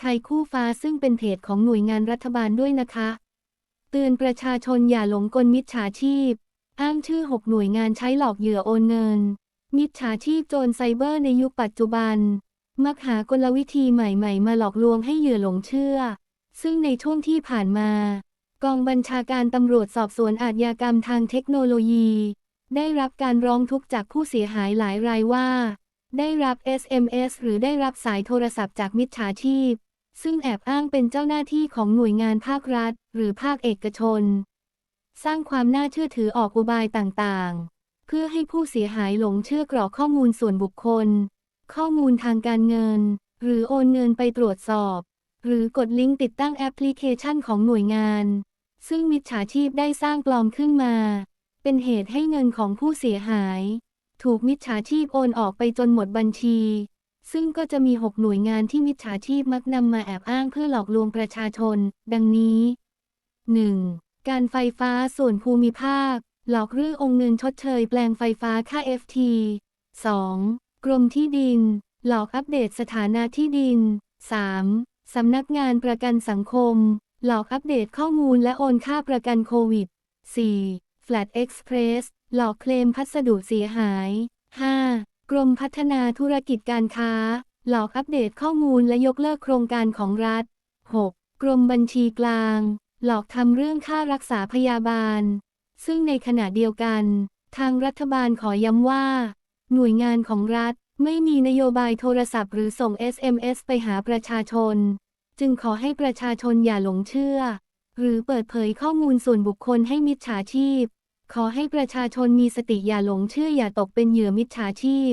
ไทยคู่ฟ้าซึ่งเป็นเพจของหน่วยงานรัฐบาลด้วยนะคะ เตือนประชาชนอย่าหลงกลมิจฉาชีพ อ้างชื่อ 6 หน่วยงานใช้หลอกเหยื่อโอนเงิน มิจฉาชีพโจรไซเบอร์ในยุคปัจจุบัน มักหากลวิธีใหม่ๆ มาหลอกลวงให้เหยื่อหลงเชื่อ ซึ่งในช่วงที่ผ่านมากองบัญชาการตำรวจสอบสวนอาชญากรรมทางเทคโนโลยี ได้รับการร้องทุกข์จากผู้เสียหายหลายรายว่า ได้รับ SMS หรือได้รับสายโทรศัพท์จากมิจฉาชีพ ซึ่งแอบอ้างเป็นเจ้าหน้าที่ของหน่วยงานภาครัฐ หรือภาคเอกชน สร้างความน่าเชื่อถือออกอุบายต่างๆ เพื่อให้ผู้เสียหายหลงเชื่อกรอกข้อมูลส่วนบุคคล ข้อมูลทางการเงิน หรือโอนเงินไปตรวจสอบ หรือกดลิงก์ติดตั้งแอปพลิเคชันของหน่วยงาน ซึ่งมิจฉาชีพได้สร้างปลอมขึ้นมา เป็นเหตุให้เงินของผู้เสียหาย ถูกมิจฉาชีพโอนออกไปจนหมดบัญชี ซึ่งก็จะมี 6 หน่วยงานที่มิจฉาชีพมักนำมาแอบอ้างเพื่อหลอกลวงประชาชน ดังนี้ 1. การไฟฟ้าส่วนภูมิภาค หลอกเรื่ององค์เงินชดเชยแปลงไฟฟ้าค่า FT 2. กรมที่ดิน หลอกอัปเดตสถานะที่ดิน 3. สำนักงานประกันสังคม หลอกอัปเดตข้อมูลและโอนค่าประกันโควิด 4. Flat Express หลอกเคลมพัสดุเสียหาย กรมพัฒนาธุรกิจการค้า หลอกอัปเดตข้อมูลและยกเลิกโครงการของรัฐ 6. กรมบัญชีกลาง หลอกทำเรื่องค่ารักษาพยาบาล ซึ่งในขณะเดียวกัน ทางรัฐบาลขอย้ำว่า หน่วยงานของรัฐไม่มีนโยบายโทรศัพท์หรือส่ง SMS ไปหาประชาชน จึงขอให้ประชาชนอย่าหลงเชื่อ หรือเปิดเผยข้อมูลส่วนบุคคลให้มิจฉาชีพ ขอให้ประชาชนมีสติอย่าหลงเชื่ออย่าตกเป็นเหยื่อมิจฉาชีพ